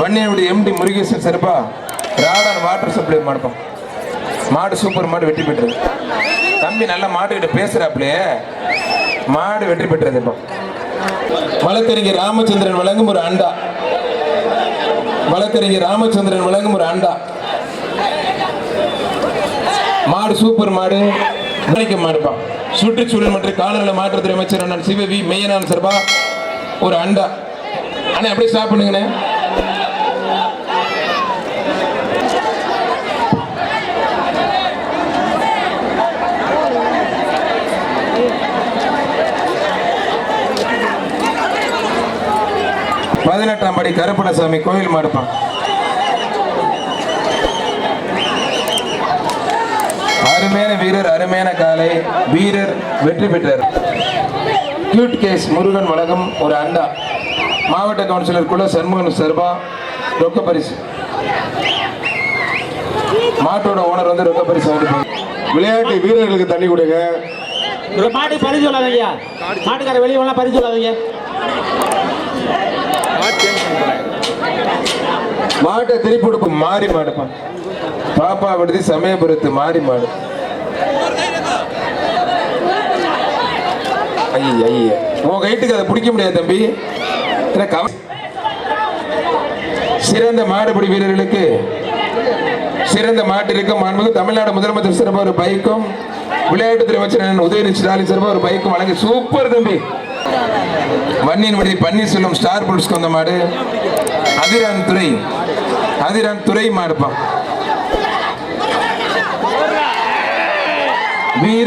வன்னியுடைய empty Murugesan சிறப்பா Radaan water supply மாடுப்போம். மாடு super மாடு வெற்றி பெற்றது. தம்பி நல்ல மாடு கிட்ட பேசுறாப்லையே மாடு வெற்றி பெற்றது இப்போ. வழக்கறிஞர் ராமச்சந்திரன் வழங்கும் ஒரு அண்டா. வழக்கறிஞர் ராமச்சந்திரன் வழங்கும் ஒரு அண்டா. மாடு சூப்பர் மாடு. நினைக்க மாடுப்பா சுற்றுச்சூழல் மற்றும் காலநிலை மாற்றத்துறை அமைச்சர் அண்ணன் சிவவி மெய்யனான் சார்பா ஒரு அண்டா. அண்ணா அப்படியே ஸ்டாப் பண்ணுங்கண்ணே. பதினெட்டாம் படி கருப்பணசாமி கோயில் மாடுப்பான். அருமையான வீரர் அருமையான காலை. வீரர் வெற்றி பெற்றார். கியூட் கேஸ் முருகன் வழங்கும் ஒரு அண்டா. மாவட்ட கவுன்சிலர் குல சண்முகன் சர்பா ரொக்க பரிசு. மாட்டோட ஓனர் வந்து ரொக்க பரிசு போய் விளையாட்டு வீரர்களுக்கு தண்ணி கொடுங்க. மாட்டு பரிசு சொல்லாதீங்க. மாட்டுக்கார வெளியே வேணா பரிசு சொல்லாதீங்க. மாட்டை திருப்பி கொடுக்கும் மாறி மாடுப்பான் பாப்பா விடுதி சமயபுரத்து மாறி மாடு. ஐய ஐய உன் கைட்டுக்கு அதை பிடிக்க முடியாது தம்பி. சிறந்த மாடுபிடி வீரர்களுக்கு சிறந்த மாட்டிற்கும் மாண்புக்கு தமிழ்நாடு முதலமைச்சர் சிறப்பாக ஒரு பைக்கும் விளையாட்டுத்துறை அமைச்சர் உதயநிதி ஸ்டாலின் சிறப்பாக ஒரு பைக்கும் வழங்கி சூப்பர் தம்பி. வன்னியின் விடுதி பன்னீர்செல்வம் ஸ்டார் புல்ஸ்க்கு வந்த மாடு. அதிரான் துறை அதிரான் துறை மாடுப்பான் வீர